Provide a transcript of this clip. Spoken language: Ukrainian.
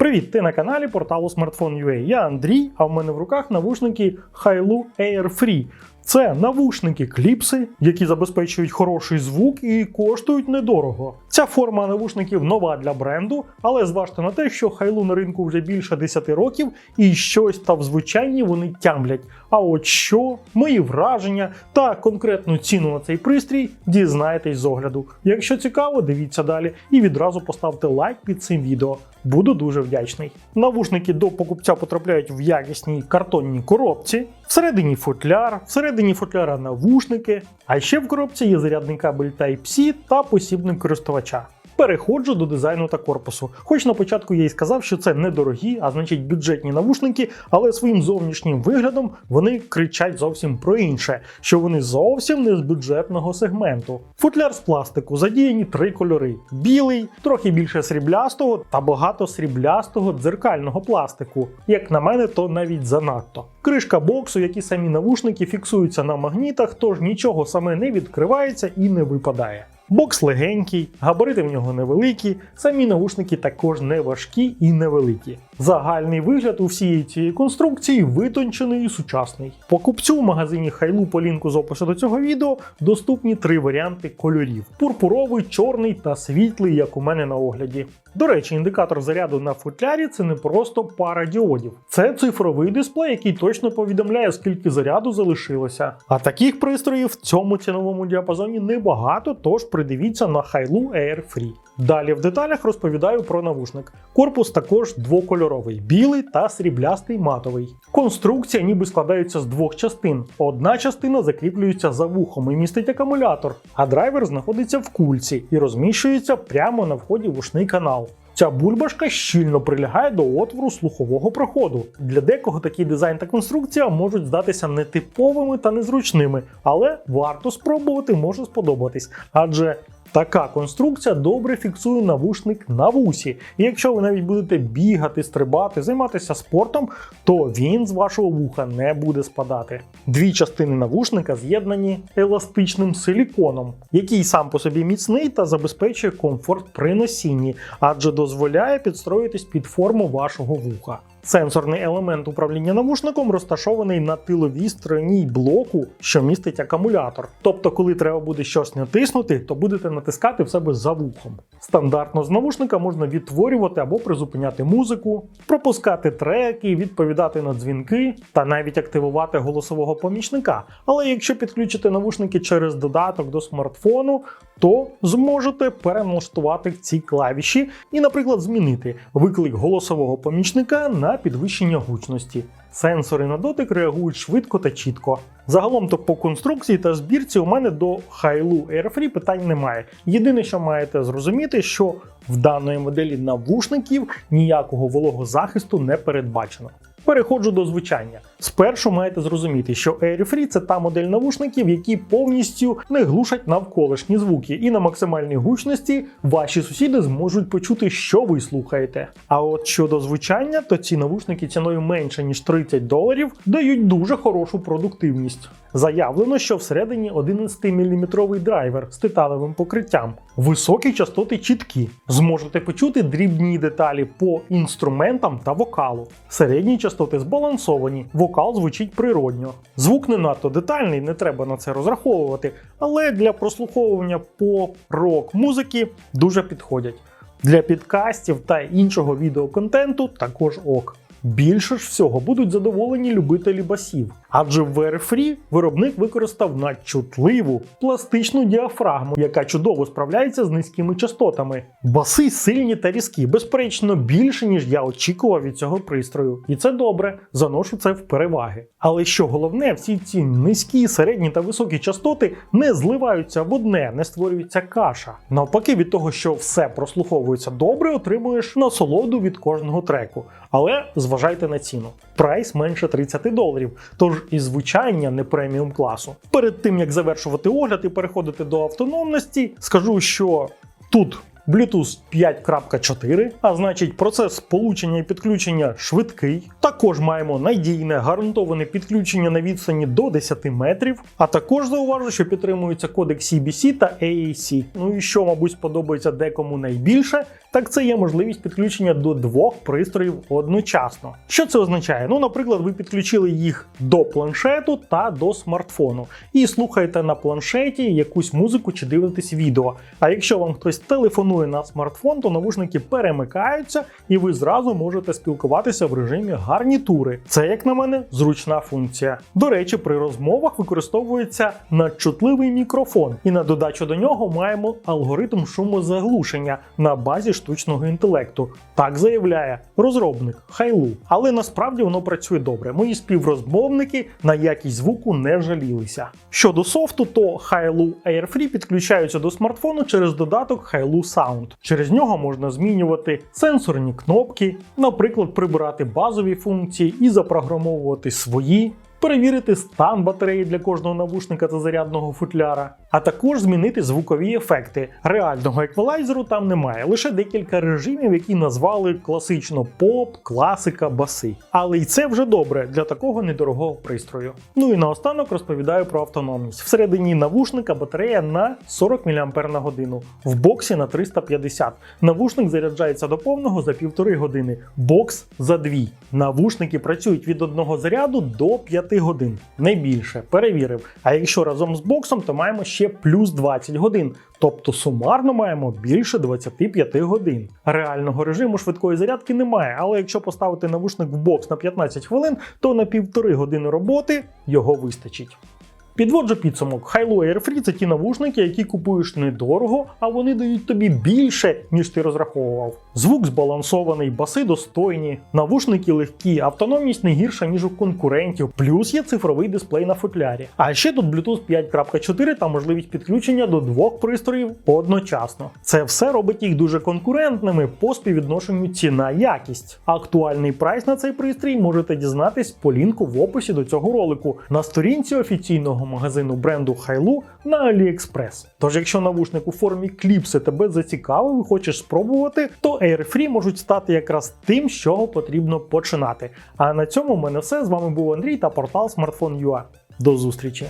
Привіт! Ти на каналі порталу Smartphone.ua. Я Андрій, а в мене в руках навушники Hailu Air Free. Це навушники кліпси, які забезпечують хороший звук і коштують недорого. Ця форма навушників нова для бренду, але зважте на те, що Hailu на ринку вже більше 10 років і щось та в звучанні вони тямлять. А от що, мої враження та конкретну ціну на цей пристрій дізнаєтесь з огляду. Якщо цікаво, дивіться далі і відразу поставте лайк під цим відео. Буду дуже вдячний. Навушники до покупця потрапляють в якісній картонній коробці, всередині футляр, всередині футляра навушники, а ще в коробці є зарядний кабель Type-C та посібник користувача. Переходжу до дизайну та корпусу. Хоч на початку я й сказав, що це недорогі, а значить бюджетні навушники, але своїм зовнішнім виглядом вони кричать зовсім про інше, що вони зовсім не з бюджетного сегменту. Футляр з пластику задіяні три кольори: білий, трохи більше сріблястого та багато сріблястого дзеркального пластику. Як на мене, то навіть занадто. Кришка боксу, як і самі навушники, фіксуються на магнітах, тож нічого саме не відкривається і не випадає. Бокс легенький, габарити в нього невеликі, самі навушники також не важкі і невеликі. Загальний вигляд у всієї цієї конструкції витончений і сучасний. Покупцю в магазині Хайлу по лінку з опису до цього відео доступні три варіанти кольорів: пурпуровий, чорний та світлий, як у мене на огляді. До речі, індикатор заряду на футлярі це не просто пара діодів. Це цифровий дисплей, який точно повідомляє, скільки заряду залишилося. А таких пристроїв в цьому ціновому діапазоні небагато, тож придивіться на Hailu Air Free. Далі в деталях розповідаю про навушник. Корпус також двокольоровий білий та сріблястий матовий. Конструкція ніби складається з двох частин. Одна частина закріплюється за вухом і містить акумулятор, а драйвер знаходиться в кульці і розміщується прямо на вході в ушний канал. Ця бульбашка щільно прилягає до отвору слухового проходу. Для декого такий дизайн та конструкція можуть здатися нетиповими та незручними, але варто спробувати може сподобатись, адже Така конструкція добре фіксує навушник на вусі, і якщо ви навіть будете бігати, стрибати, займатися спортом, то він з вашого вуха не буде спадати. Дві частини навушника з'єднані еластичним силіконом, який сам по собі міцний та забезпечує комфорт при носінні, адже дозволяє підстроїтись під форму вашого вуха. Сенсорний елемент управління навушником розташований на тиловій стороні блоку, що містить акумулятор. Тобто, коли треба буде щось натиснути, то будете натискати в себе за вухом. Стандартно з навушника можна відтворювати або призупиняти музику, пропускати треки, відповідати на дзвінки та навіть активувати голосового помічника. Але якщо підключити навушники через додаток до смартфону, то зможете переналаштувати ці клавіші і, наприклад, змінити виклик голосового помічника на підвищення гучності. Сенсори на дотик реагують швидко та чітко. Загалом то по конструкції та збірці у мене до Hailu Airfree питань немає. Єдине, що маєте зрозуміти, що в даної моделі навушників ніякого вологозахисту не передбачено. Переходжу до звучання. Спершу маєте зрозуміти, що Airfree – це та модель навушників, які повністю не глушать навколишні звуки, і на максимальній гучності ваші сусіди зможуть почути, що ви слухаєте. А от щодо звучання, то ці навушники ціною менше ніж 30 доларів дають дуже хорошу продуктивність. Заявлено, що всередині 11-мм драйвер з титановим покриттям. Високі частоти чіткі. Зможете почути дрібні деталі по інструментам та вокалу. Середні частоти збалансовані, вокал звучить природньо. Звук не надто детальний, не треба на це розраховувати, але для прослуховування по рок музики дуже підходять. Для підкастів та іншого відеоконтенту також ок. Більше ж всього будуть задоволені любителі басів, адже в Airfree виробник використав надчутливу пластичну діафрагму, яка чудово справляється з низькими частотами. Баси сильні та різкі, безперечно, більше ніж я очікував від цього пристрою, і це добре, заношу це в переваги. Але що головне, всі ці низькі, середні та високі частоти не зливаються в одне, не створюється каша. Навпаки, від того, що все прослуховується добре, отримуєш насолоду від кожного треку. Але зважайте на ціну. Прайс менше 30 доларів, тож і звучання не преміум класу. Перед тим як завершувати огляд і переходити до автономності, скажу, що тут. Bluetooth 5.4, а значить процес сполучення і підключення швидкий. Також маємо надійне гарантоване підключення на відстані до 10 метрів. А також зауважу, що підтримується кодек CBC та AAC. Ну і що, мабуть, сподобається декому найбільше, так це є можливість підключення до двох пристроїв одночасно. Що це означає? Ну, наприклад, ви підключили їх до планшету та до смартфону і слухаєте на планшеті якусь музику чи дивитесь відео. А якщо вам хтось телефонує на смартфон, то навушники перемикаються і ви зразу можете спілкуватися в режимі гарнітури. Це, як на мене, зручна функція. До речі, при розмовах використовується надчутливий мікрофон, і на додачу до нього маємо алгоритм шумозаглушення на базі штучного інтелекту. Так заявляє розробник Хайлу. Але насправді воно працює добре. Мої співрозмовники на якість звуку не жалілися. Щодо софту, то Hailu Airfree підключаються до смартфону через додаток Hailu Sound. Через нього можна змінювати сенсорні кнопки, наприклад, прибирати базові функції і запрограмовувати свої. Перевірити стан батареї для кожного навушника та зарядного футляра, а також змінити звукові ефекти. Реального еквалайзеру там немає, лише декілька режимів, які назвали класично поп, класика, баси. Але й це вже добре для такого недорогого пристрою. Ну і наостанок розповідаю про автономність. Всередині навушника батарея на 40 мАч в боксі на 350. Навушник заряджається до повного за півтори години, бокс за дві. Навушники працюють від одного заряду до 5 годин, не більше. Перевірив. А якщо разом з боксом, то маємо ще плюс 20 годин. Тобто сумарно маємо більше 25 годин. Реального режиму швидкої зарядки немає, але якщо поставити навушник в бокс на 15 хвилин, то на півтори години роботи його вистачить. Підводжу підсумок. Hilo Airfree – це ті навушники, які купуєш недорого, а вони дають тобі більше, ніж ти розраховував. Звук збалансований, баси достойні, навушники легкі, автономність не гірша, ніж у конкурентів, плюс є цифровий дисплей на футлярі. А ще тут Bluetooth 5.4 та можливість підключення до двох пристроїв одночасно. Це все робить їх дуже конкурентними по співвідношенню ціна-якість. Актуальний прайс на цей пристрій можете дізнатись по лінку в описі до цього ролику на сторінці офіційного магазину бренду Хайлу на AliExpress. Тож, якщо навушник у формі кліпси тебе зацікавив і хочеш спробувати, то Airfree можуть стати якраз тим, з чого потрібно починати. А на цьому в мене все. З вами був Андрій та портал Smartphone.ua. До зустрічі!